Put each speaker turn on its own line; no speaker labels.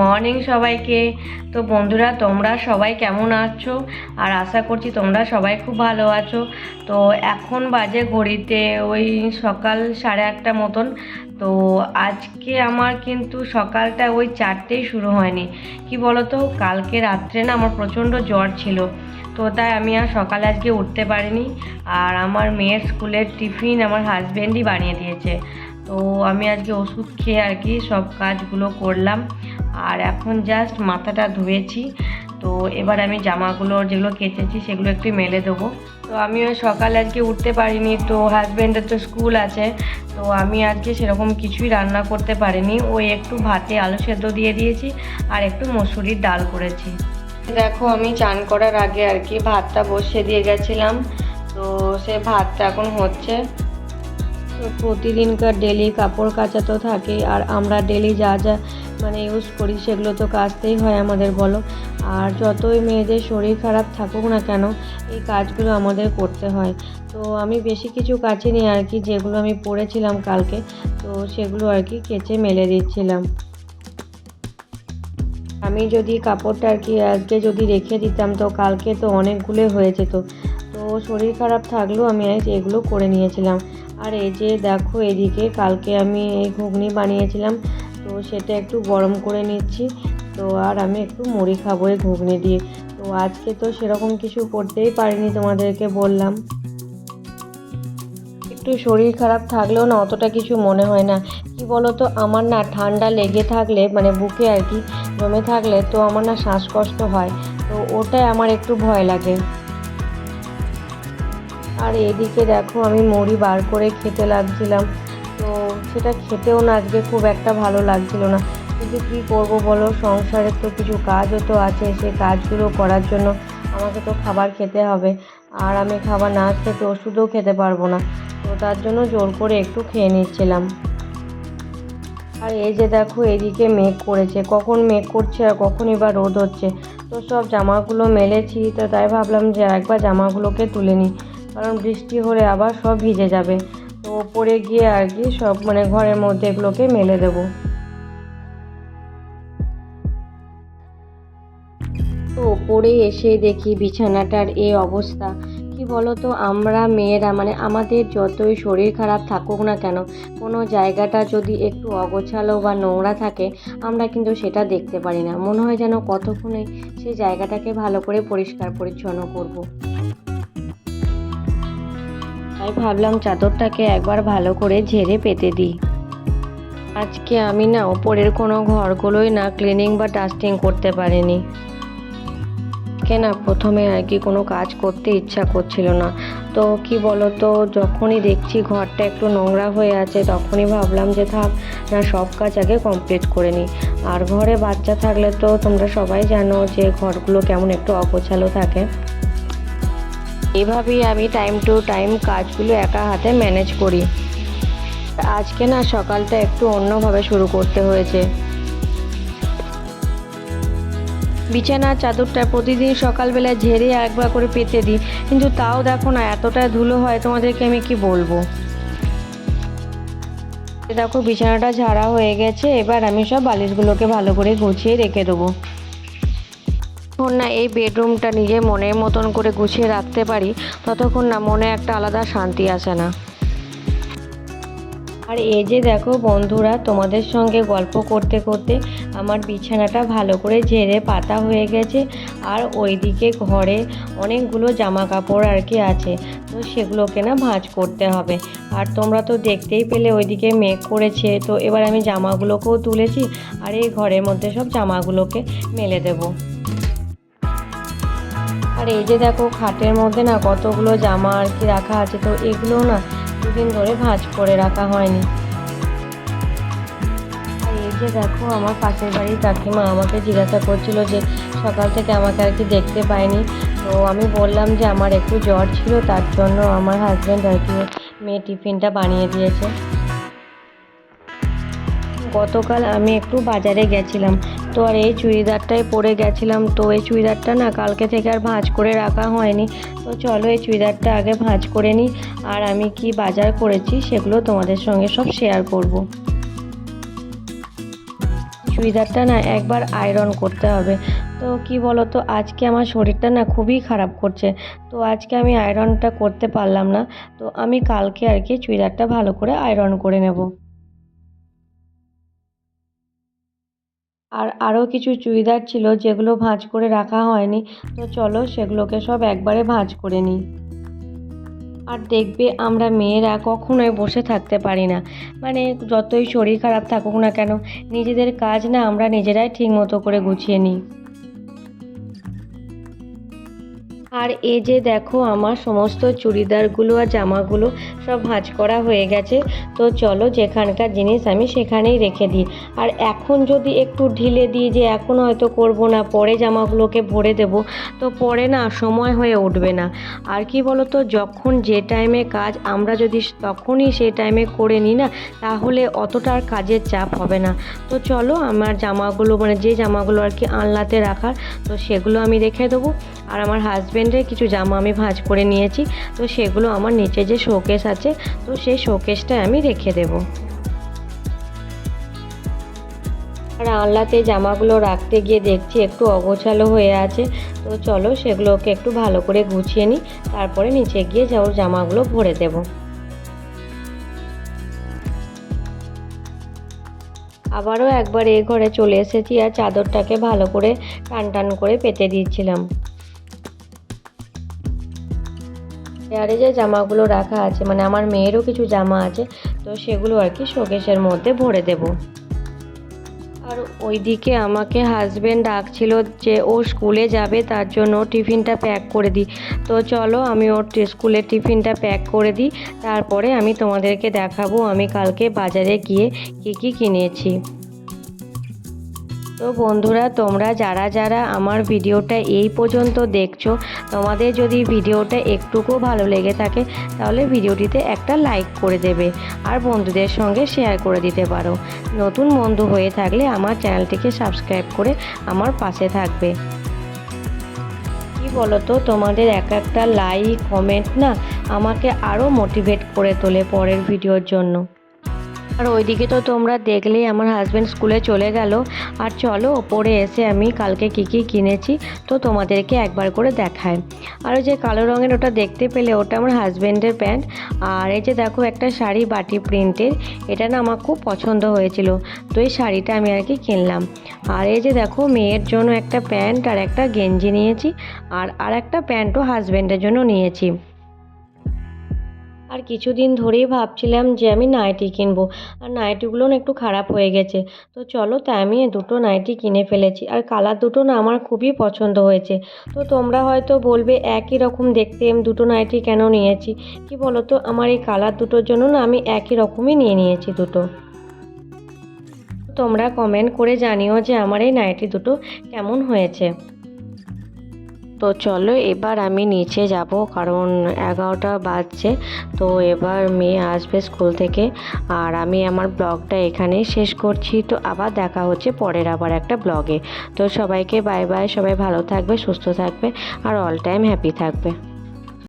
Morning সবাইকে। তো বন্ধুরা, তোমরা সবাই কেমন আছো? আর আশা করছি তোমরা সবাই খুব ভালো আছো। তো এখন বাজে ঘড়িতে ওই সকাল সাড়ে আটটা মতন। তো আজকে আমার কিন্তু সকালটা ওই চারটেই শুরু হয়নি। কি বলো তো কালকে রাত্রে না আমার প্রচণ্ড জ্বর ছিল। তো তাই আমি আর সকালে আজকে উঠতে পারিনি। আর আমার মেয়ের স্কুলের টিফিন আমার হাজব্যান্ডই বানিয়ে দিয়েছে। তো আমি আজকে ওষুধ খেয়ে আর কি সব কাজগুলো করলাম। আর এখন জাস্ট মাথাটা ধুয়েছি। তো এবার আমি জামাগুলো যেগুলো কেচেছি সেগুলো একটু মেলে দেবো। তো আমি ওই সকালে আজকে উঠতে পারিনি, তো হাজব্যান্ডের তো স্কুল আছে। তো আমি আজকে সেরকম কিছুই রান্না করতে পারিনি। ওই একটু ভাতে আলু সেদ্ধ দিয়ে দিয়েছি আর একটু মসুরির ডাল করেছি। দেখো আমি চান করার আগে আর কি ভাতটা বসিয়ে দিয়ে গেছিলাম। তো সে ভাতটা এখন হচ্ছে। তো প্রতিদিনকার ডেলি কাপড় কাচা তো থাকেই, আর আমরা ডেলি যা যা মানে ইউজ করি সেগুলো তো কাচতেই হয় আমাদের, বলো? আর যতই মেয়েদের শরীর খারাপ থাকুক না কেন, এই কাজগুলো আমাদের করতে হয়। তো আমি বেশি কিছু কাচিনি আর কি, যেগুলো আমি পরেছিলাম কালকে, তো সেগুলো আর কি কেচে মেলে দিচ্ছিলাম। আমি যদি কাপড়টা আর কি আজকে যদি রেখে দিতাম, তো কালকে তো অনেকগুলো হয়ে যেত। তো শরীর খারাপ থাকলেও আমি এগুলো করে নিয়েছিলাম। আর এই যে দেখো এদিকে কালকে আমি এই ঘুগনি বানিয়েছিলাম, তো সেটা একটু গরম করে নিচ্ছি, তো আর আমি একটু মুড়ি খাব এই ঘুগনি দিয়ে। তো আজকে তো সেরকম কিছু করতেই পারিনি তোমাদেরকে বললাম। একটু শরীর খারাপ থাকলেও না অতটা কিছু মনে হয় না। কি বলো তো আমার না ঠান্ডা লেগে থাকলে মানে বুকে আর কি জমে থাকলে তো আমার না শ্বাসকষ্ট হয়, তো ওটাই আমার একটু ভয় লাগে। আর এদিকে দেখো আমি মুড়ি বার করে খেতে লাগছিলাম। তো সেটা খেতেও না আজকে খুব একটা ভালো লাগছিল না। কিন্তু কী করব বলো? সংসারে তো কিছু কাজও তো আছে সেই কাজগুলো করার জন্য আমাকে তো খাবার খেতে হবে। আর আমি খাবার না খেতে ওষুধও খেতে পারব না। তো তার জন্য জোর করে একটু খেয়ে নিচ্ছিলাম। আর এই যে দেখো এদিকে মেঘ করেছে। কখন মেঘ করছে আর কখনই বা রোদ হচ্ছে। তো সব জামাগুলো মেলেছি, তো তাই ভাবলাম যে একবার জামাগুলোকে তুলে নিই। কারণ বৃষ্টি হলে আবার সব ভিজে যাবে। তো ওপরে গিয়ে আর কি সব মানে ঘরের মধ্যে এগুলোকে মেলে দেবো। তো ওপরে এসে দেখি বিছানাটার এই অবস্থা। কি বলো তো আমরা মেয়েরা মানে আমাদের যতই শরীর খারাপ থাকুক না কেন, কোনো জায়গাটা যদি একটু অগোছালো বা নোংরা থাকে, আমরা কিন্তু সেটা দেখতে পারি না। মনে হয় যেন কতক্ষণে সেই জায়গাটাকে ভালো করে পরিষ্কার পরিচ্ছন্ন করব। তাই ভাবলাম চাদরটাকে একবার ভালো করে ঝেড়ে পেতে দিই। আজকে আমি না ওপরের কোনো ঘরগুলোই না ক্লিনিং বা ডাস্টিং করতে পারিনি। আজকে না প্রথমে আর কি কোনো কাজ করতে ইচ্ছা করছিল না। তো কি বলো তো যখনই দেখছি ঘরটা একটু নোংরা হয়ে আছে, তখনই ভাবলাম যে থাক, না সব কাজ আগে কমপ্লিট করে নিই। আর ঘরে বাচ্চা থাকলে তো তোমরা সবাই জানো যে ঘরগুলো কেমন একটু অগোছালো থাকে। এভাবেই আমি টাইম টু টাইম কাজগুলো একা হাতে ম্যানেজ করি। আজকে না সকালটা একটু অন্যভাবে শুরু করতে হয়েছে। বিছানার চাদরটা প্রতিদিন সকালবেলা ঝেড়ে একবার করে পেতে দিই। কিন্তু তাও দেখো না, এতটা ধুলো হয়, তোমাদেরকে আমি কি বলব? দেখো, বিছানাটা ঝাড়া হয়ে গেছে, এবার আমি সব বালিশগুলোকে ভালো করে গুছিয়ে রেখে দেবো। যতক্ষণ না এই বেডরুমটা নিজের মনের মতন করে গুছিয়ে রাখতে পারি, ততক্ষণ না মনে একটা আলাদা শান্তি আসে না। আর এই যে দেখো বন্ধুরা, তোমাদের সঙ্গে গল্প করতে করতে আমার বিছানাটা ভালো করে ঝেড়ে পাতা হয়ে গেছে, আর ওইদিকে ঘরে অনেকগুলো জামা কাপড় আর কি আছে, তো সেগুলোকে না ভাঁজ করতে হবে। আর তোমরা তো দেখতেই পেলে ওইদিকে মেঘ করেছে, তো এবার আমি জামাগুলোকেও তুলেছি, আর এই ঘরের মধ্যে সব জামাগুলোকে মেলে দেবো। আর এই যে দেখো খাটের মধ্যে না কতগুলো জামা আর কি রাখা আছে, তো এগুলো না দুদিন ধরে ভাঁজ করে রাখা হয়নি। এই যে দেখো আমার পাশের বাড়ির কাকিমা আমাকে জিজ্ঞাসা করছিল যে সকাল থেকে আমাকে আর কি দেখতে পায়নি। তো আমি বললাম যে আমার একটু জ্বর ছিল, তার জন্য আমার হাজব্যান্ড আর কি মেয়ে টিফিনটা বানিয়ে দিয়েছে। গতকাল আমি একটু বাজারে গেছিলাম। তো আর এই চুড়িদারটাই পরে গেছিলাম। তো এই চুড়িদারটা না কালকে থেকে আর ভাঁজ করে রাখা হয়নি। তো চলো এই চুড়িদারটা আগে ভাঁজ করে নিই। আর আমি কি বাজার করেছি সেগুলো তোমাদের সঙ্গে সব শেয়ার করব। চুড়িদারটা না একবার আয়রন করতে হবে। তো কি বলো তো আজকে আমার শরীরটা না খুবই খারাপ করছে। তো আজকে আমি আয়রনটা করতে পারলাম না। তো আমি কালকে আর কি চুড়িদারটা ভালো করে আয়রন করে নেব। আর আরও কিছু চুড়িদার ছিল যেগুলো ভাঁজ করে রাখা হয়নি। তো চলো সেগুলোকে সব একবারে ভাঁজ করে নিই। আর দেখবে আমরা মেয়েরা কখনোই বসে থাকতে পারি না। মানে যতই শরীর খারাপ থাকুক না কেন, নিজেদের কাজ না আমরা নিজেরাই ঠিক মতো করে গুছিয়ে নিই। আর এই যে দেখো, আমার সমস্ত চুড়িদারগুলো আর জামাগুলো সব ভাঁজ করা হয়ে গেছে। তো চলো যেখানকার জিনিস আমি সেখানেই রেখে দিই। আর এখন যদি একটু ঢিলে দিই যে এখন হয়তো করব না, পরে জামাগুলোকে ভরে দেব, তো পরে না সময় হয়ে উঠবে না। আর কি বলো তো যখন যে টাইমে কাজ আমরা যদি তখনই সেই টাইমে করে নিই না, তাহলে অতটা আর কাজের চাপ হবে না। তো চলো আমার জামাগুলো মানে যে জামাগুলো আর কি আনলাতে রাখার, তো সেগুলো আমি রেখে দেবো। আর আমার হাজব্যান্ডের কিছু জামা আমি ভাঁজ করে নিয়েছি। তো সেগুলো আমার নিচে যে শোকেস আছে, তো সেই শোকেসটায় আমি রেখে দেবো। আর আনলাতে জামাগুলো রাখতে গিয়ে দেখছি একটু অগোছালো হয়ে আছে। তো চলো সেগুলোকে একটু ভালো করে গুছিয়ে নিই, তারপরে নিচে গিয়ে ওর জামাগুলো ভরে দেবো। আবারও একবার এ ঘরে চলে এসেছি আর চাদরটাকে ভালো করে টান টান করে পেতে দিয়েছিলাম চেয়ারে যে জামাগুলো রাখা আছে মানে আমার মেয়েরও কিছু জামা আছে, তো সেগুলো আর কি শোকেশের মধ্যে ভরে দেব। আর ওইদিকে আমাকে হাজব্যান্ড ডাকছিল যে ও স্কুলে যাবে, তার জন্য টিফিনটা প্যাক করে দিই। তো চলো আমি ওর স্কুলে টিফিনটা প্যাক করে দিই, তারপরে আমি তোমাদেরকে দেখাবো আমি কালকে বাজারে গিয়ে কী কী কিনেছি। তো বন্ধুরা, তোমরা যারা যারা আমার ভিডিওটা এই পর্যন্ত দেখছ, তোমাদের যদি ভিডিওটা একটুকু ভালো লেগে থাকে, তাহলে ভিডিওটিতে একটা লাইক করে দেবে আর বন্ধুদের সঙ্গে শেয়ার করে দিতে পারো। নতুন বন্ধু হয়ে থাকলে আমার চ্যানেলটিকে সাবস্ক্রাইব করে আমার পাশে থাকবে। কি বলতো, তোমাদের এক একটা লাইক, কমেন্ট না আমাকে আরও মোটিভেট করে তোলে পরের ভিডিওর জন্য। আর ওইদিকে তো তোমরা দেখলেই আমার হাজব্যান্ড স্কুলে চলে গেল। আর চলো, ওপরে এসে আমি কালকে কী কী কিনেছি, তো তোমাদেরকে একবার করে দেখায় আর ওই যে কালো রঙের ওটা দেখতে পেলে, ওটা আমার হাজব্যান্ডের প্যান্ট আর এই যে দেখো, একটা শাড়ি বাটি প্রিন্টের এটা না আমার খুব পছন্দ হয়েছিল। তো এই শাড়িটা আমি আর কি কিনলাম। আর এই যে দেখো, মেয়ের জন্য একটা প্যান্ট আর একটা গেঞ্জি নিয়েছি। আর আর একটা প্যান্টও হাজব্যান্ডের জন্য নিয়েছি। আর কিছুদিন ধরেই ভাবছিলাম যে আমি নাইটি কিনবো। আর নাইটিগুলো না একটু খারাপ হয়ে গেছে। তো চলো তাই আমি দুটো নাইটি কিনে ফেলেছি। আর কালার দুটো না আমার খুবই পছন্দ হয়েছে। তো তোমরা হয়তো বলবে, একই রকম দেখতে আমি দুটো নাইটি কেন নিয়েছি? কি বলো তো আমার এই কালার দুটোর জন্য না আমি একই রকমই নিয়ে নিয়েছি দুটো। তোমরা কমেন্ট করে জানিও যে আমার এই নাইটি দুটো কেমন হয়েছে। তো চলো এবার আমি নিচে যাব, কারণ এগারোটা বাজছে। তো এবার মেয়ে আসবে স্কুল থেকে, আর আমি আমার ব্লগটা এখানেই শেষ করছি। তো আবার দেখা হচ্ছে পরের আবার একটা ব্লগে। তো সবাইকে বাই বাই সবাই ভালো থাকবে, সুস্থ থাকবে, আর অল টাইম হ্যাপি থাকবে।